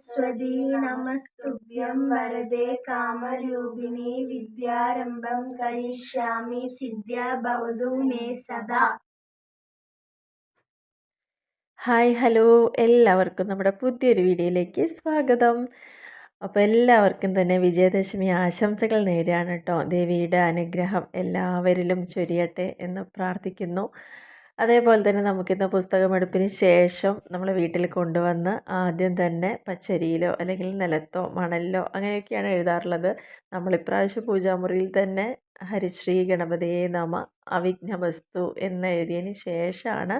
സരസ്വതി നമസ്തുഭ്യം വരദേ കാമരൂപിണി വിദ്യാരംഭം കരിഷ്യാമി സിദ്ധ്യ ഭവതു മേ സദാ. Hi hello. എല്ലാവർക്കും നമ്മുടെ പുതിയൊരു വീഡിയോയിലേക്ക് സ്വാഗതം. അപ്പോൾ എല്ലാവർക്കും തന്നെ വിജയദശമി ആശംസകൾ നേരുകയാണ് കേട്ടോ. ദേവിയുടെ അനുഗ്രഹം എല്ലാവരിലും ചൊരിയട്ടെ എന്ന് പ്രാർത്ഥിക്കുന്നു. അതേപോലെ തന്നെ നമുക്കിന്ന് പുസ്തകമെടുപ്പിന് ശേഷം നമ്മൾ വീട്ടിൽ കൊണ്ടുവന്ന് ആദ്യം തന്നെ പച്ചരിയിലോ അല്ലെങ്കിൽ നിലത്തോ മണലിലോ അങ്ങനെയൊക്കെയാണ് എഴുതാറുള്ളത്. നമ്മൾ ഇപ്രാവശ്യം പൂജാമുറിയിൽ തന്നെ ഹരിശ്രീ ഗണപതിയെ നമ എന്ന് എഴുതിയതിന് ശേഷമാണ്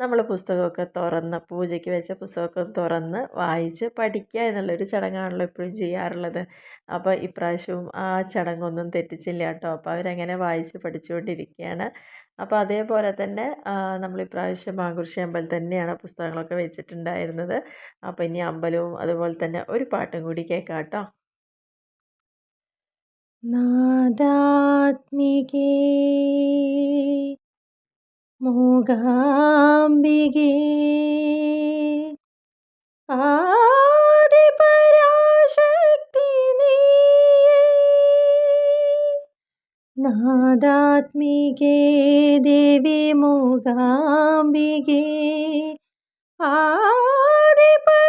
നമ്മൾ പുസ്തകമൊക്കെ തുറന്ന് പൂജയ്ക്ക് വെച്ച പുസ്തകമൊക്കെ തുറന്ന് വായിച്ച് പഠിക്കുക എന്നുള്ളൊരു ചടങ്ങാണല്ലോ എപ്പോഴും ചെയ്യാറുള്ളത്. അപ്പോൾ ഇപ്രാവശ്യവും ആ ചടങ്ങൊന്നും തെറ്റിച്ചില്ല കേട്ടോ. അപ്പോൾ അവരങ്ങനെ വായിച്ച് പഠിച്ചുകൊണ്ടിരിക്കുകയാണ്. അപ്പോൾ അതേപോലെ തന്നെ നമ്മൾ ഇപ്രാവശ്യം മാങ്കുർശി അമ്പലത്തിൽ തന്നെയാണ് പുസ്തകങ്ങളൊക്കെ വെച്ചിട്ടുണ്ടായിരുന്നത്. അപ്പോൾ ഇനി അമ്പലവും അതുപോലെ തന്നെ ഒരു പാട്ടും കൂടി കേൾക്കാം കേട്ടോ. നാദാത്മികേ मूगे आदि पराशक्ति नादात्मिके देवी मूगे आदि पर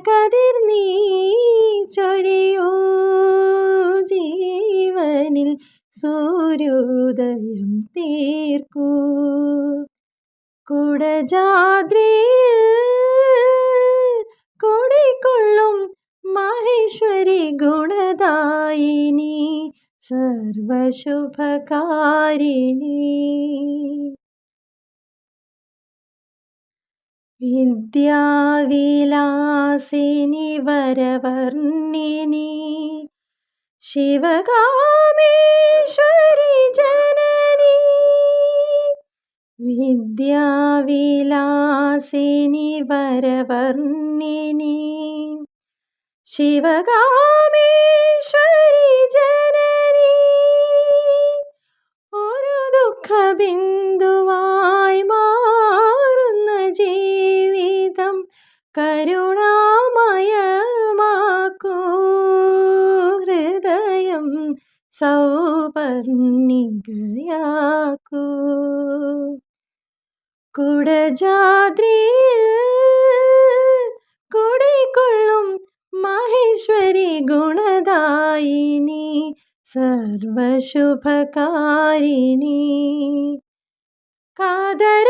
നിറകതിർ നീ ചൊരിയോ ജീവനിൽ സൂര്യോദയം തീർക്കൂ. കുടജാദ്രിയിൽ കൊടിക്കൊള്ളും മഹേശ്വരി ഗുണദായിനി സർവശുഭകാരിണി. വിദ്യാവിലാസിനി വരവർണിനി ശിവകാമേശ്വരി ജനനി. വിദ്യാവിലാസിനി വരവർണിനി ശിവകാമേശ്വരി ജനനി. ഒരു ദുഃഖബിന്ദുവായി മാറുന്ന ജീവിതം കരുണാമയമാക്കൂ സൗപർണികയാക്കൂ. കുടജാദ്രിയിൽ കുടികൊള്ളും മഹേശ്വരി ഗുണദായിനി സർവശുഭകാരിണി. കാതര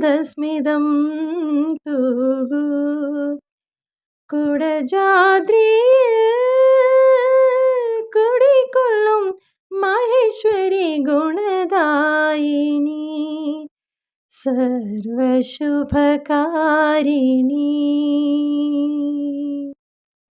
മംഗളമന്ദസ്മിതം തൂകൂ. കുടജാദ്രിയിൽ കുടിക്കൊള്ളും മഹേശ്വരി ഗുണദായിനി. സർവശുഭകാരിണി.